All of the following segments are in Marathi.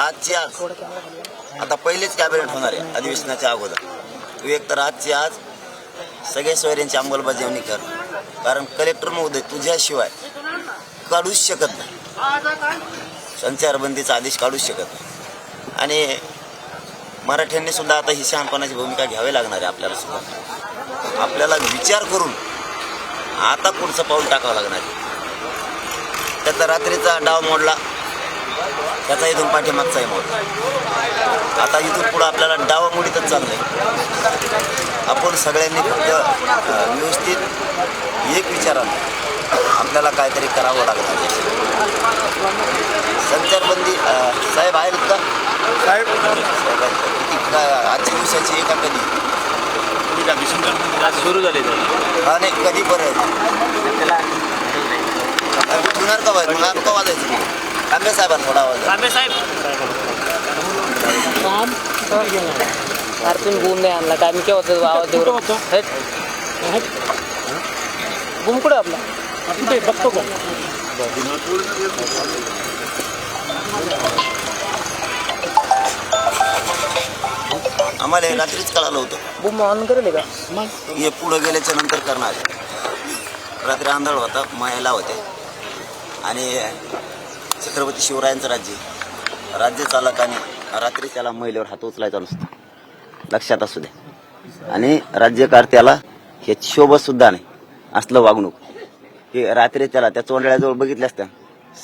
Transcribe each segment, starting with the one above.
आजची आज. आता पहिलेच कॅबिनेट होणार आहे अधिवेशनाच्या अगोदर. तू एक तर आजची आज सगळ्या सोयऱ्यांची अंमलबजावणी कर. कारण कलेक्टर महोदय तुझ्याशिवाय काढूच शकत नाही. संचारबंदीचा आदेश काढूच शकत नाही. आणि मराठ्यांनी सुद्धा आता ही शहाणपणाची भूमिका घ्यावी लागणार आहे आपल्याला सुद्धा. आपल्याला विचार करून आता पुढचं पाऊल टाकावं लागणार आहे. त्याचा रात्रीचा डाव मोडला. त्याचा इथून पाठीमागचाही मोडला आता इथून पुढं आपल्याला डाव मोडीतच चाललंय. आपण सगळ्यांनी फक्त व्यवस्थित एक विचारानं आपल्याला काहीतरी करावं लागणार. आहे. संचारबंदी साहेब आहेत का? साहेब. आजच्या दिवसाची एका कधी? सुरू झाले हा नाही कधी परत का मग आम्ही का वाजायचं आंबे साहेबांना थोडा आवाज. तांबे साहेब. अरे तुम्ही गुम नाही आणला. काय मी केव्हा आवाज देऊ हेट. गुम कुठे आपला? कुठे? बघतो का? आम्हाला हे रात्रीच कळालं होतं. गुम ऑन करेल का? हे पुढं गेल्याच्यानंतर करणार. रात्री आंधळ होता महिला होते. आणि छत्रपती शिवरायांचं राज्य. राज्य चालकाने रात्री त्याला महिलेवर हात उचलायचा नसतो. लक्षात असू द्या. आणि राज्यकर्त्याला हे शोभत सुद्धा नाही. असलं वागणूक. हे रात्री त्याला त्या चोंडळ्याजवळ बघितल्या असत्या.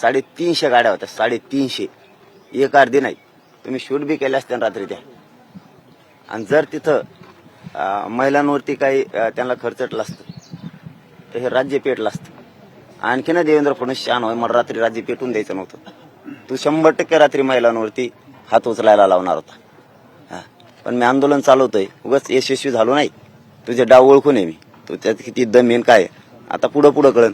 साडेतीनशे गाड्या होत्या. साडेतीनशे. एक अर्धी नाही. तुम्ही शूट बी केल्या असत्या रात्री त्या. आणि जर तिथं महिलांवरती काही त्यांना खर्चटलं असतं तर हे राज्य पेटलं असतं. आणखीन देवेंद्र फडणवीस शान होय मला रात्री राज्य पेटून द्यायचं नव्हतं. तू शंभर टक्के रात्री महिलांवरती हात उचलायला लावणार होता. हा. पण मी आंदोलन चालवतोय. उगाच यशस्वी झालो नाही. तुझे डाव ओळखून आहे मी. तू त्यात किती दम येईन काय आता पुढं पुढं कळन.